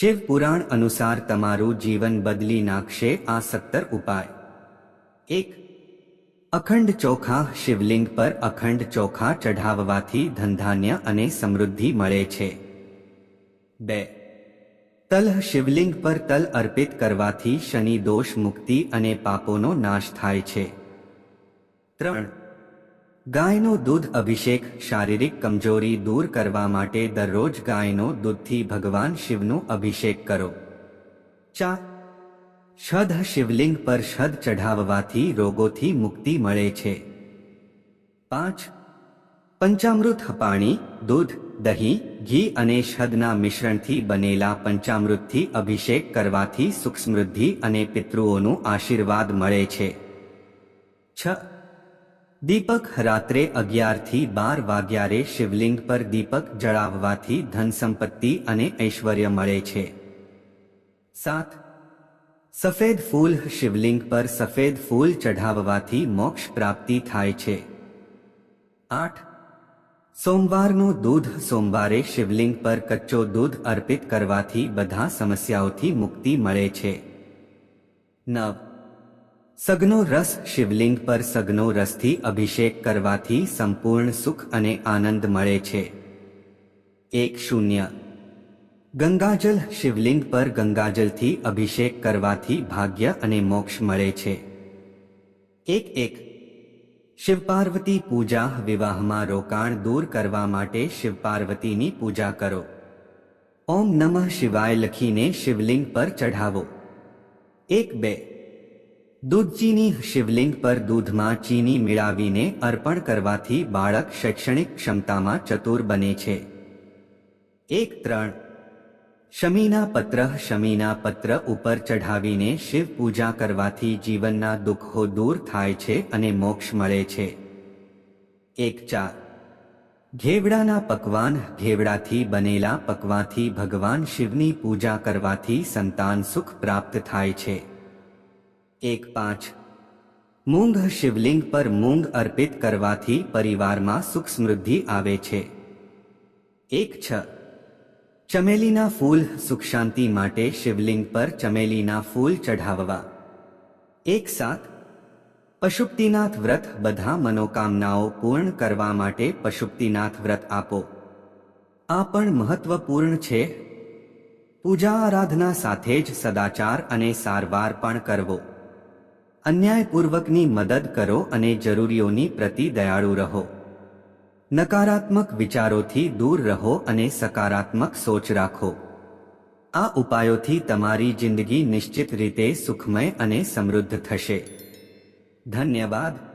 શિવ પુરાણ અનુસાર તમારું જીવન બદલી નાખશે આ સત્તર ઉપાય. એક, અખંડ ચોખા શિવલિંગ પર અખંડ ચોખા ચઢાવવાથી ધનધાન્ય અને સમૃદ્ધિ મળે છે. બે, તલ શિવલિંગ પર તલ અર્પિત કરવાથી શનિ દોષ મુક્તિ અને પાપોનો નાશ થાય છે. ત્રણ ગાયનો દૂધ અભિષેક શારીરિક કમજોરી દૂર કરવા માટે દરરોજ ગાયનો દૂધથી ભગવાન શિવનું અભિષેક કરો. ચા. શધ શિવલિંગ પર શધ ચઢાવવાથી રોગોથી મુક્તિ મળે છે. પાંચ. પંચામૃત પાણી દૂધ, દહીં, ઘી અને શદના મિશ્રણથી બનેલા પંચામૃતથી અભિષેક કરવાથી સુખ સમૃદ્ધિ અને પિતૃઓનું આશીર્વાદ મળે છે. છ. દીપક રાત્રે અગિયારથી બાર વાગ્યારે શિવલિંગ પર દીપક જળાવવાથી ધન સંપત્તિ અને ઐશ્વર્ય મળે છે સાત સફેદ ફૂલ શિવલિંગ પર સફેદ ફૂલ ચઢાવવાથી મોક્ષ પ્રાપ્તિ થાય છે આઠ સોમવારનું દૂધ સોમવારે શિવલિંગ પર કચ્ચો દૂધ અર્પિત કરવાથી બધા સમસ્યાઓથી મુક્તિ મળે છે નવ સગનો રસ શિવલિંગ પર સગનો રસથી અભિષેક કરવાથી સંપૂર્ણ સુખ અને આનંદ મળે છે. એક શૂન્ય. ગંગાજલ શિવલિંગ પર ગંગાજલથી અભિષેક કરવાથી ભાગ્ય અને મોક્ષ મળે છે. એક એક. શિવ પાર્વતી પૂજા વિવાહમાં રોકાણ દૂર કરવા માટે શિવ પાર્વતીની પૂજા કરો. ઓમ નમઃ શિવાય લખીને શિવલિંગ પર ચઢાવો. એક બે. દૂધ ચીની શિવલિંગ પર દૂધમાં ચીની મિળાવીને અર્પણ કરવાથી બાળક શૈક્ષણિક ક્ષમતામાં ચતુર બને છે. એક ત્રણ. શમીના પત્ર શમીના પત્ર ઉપર ચઢાવીને શિવ પૂજા કરવાથી જીવનના દુઃખો દૂર થાય છે અને મોક્ષ મળે છે. એક ચાર. ઘેવડાના પકવાન ઘેવડાથી બનેલા પકવાથી ભગવાન શિવની પૂજા કરવાથી સંતાન સુખ પ્રાપ્ત થાય છે. એક પાંચ. મૂંગ શિવલિંગ પર મૂંગ અર્પિત કરવાથી પરિવારમાં સુખ સમૃદ્ધિ આવે છે. એક છ. ચમેલીના ફૂલ સુખ શાંતિ માટે શિવલિંગ પર ચમેલીના ફૂલ ચઢાવવા. એક સાત. પશુપતિનાથ વ્રત બધા મનોકામનાઓ પૂર્ણ કરવા માટે પશુપતિનાથ વ્રત આપો. આ પણ મહત્વપૂર્ણ છે. પૂજા આરાધના સાથે જ સદાચાર અને સારવાર પણ કરવો. અન્યાયપૂર્વકની મદદ કરો અને જરૂરીઓની પ્રતિ દયાળુ રહો. નકારાત્મક વિચારોથી દૂર રહો અને સકારાત્મક સોચ રાખો. આ ઉપાયોથી તમારી જિંદગી નિશ્ચિત રીતે સુખમય અને સમૃદ્ધ થશે. ધન્યવાદ.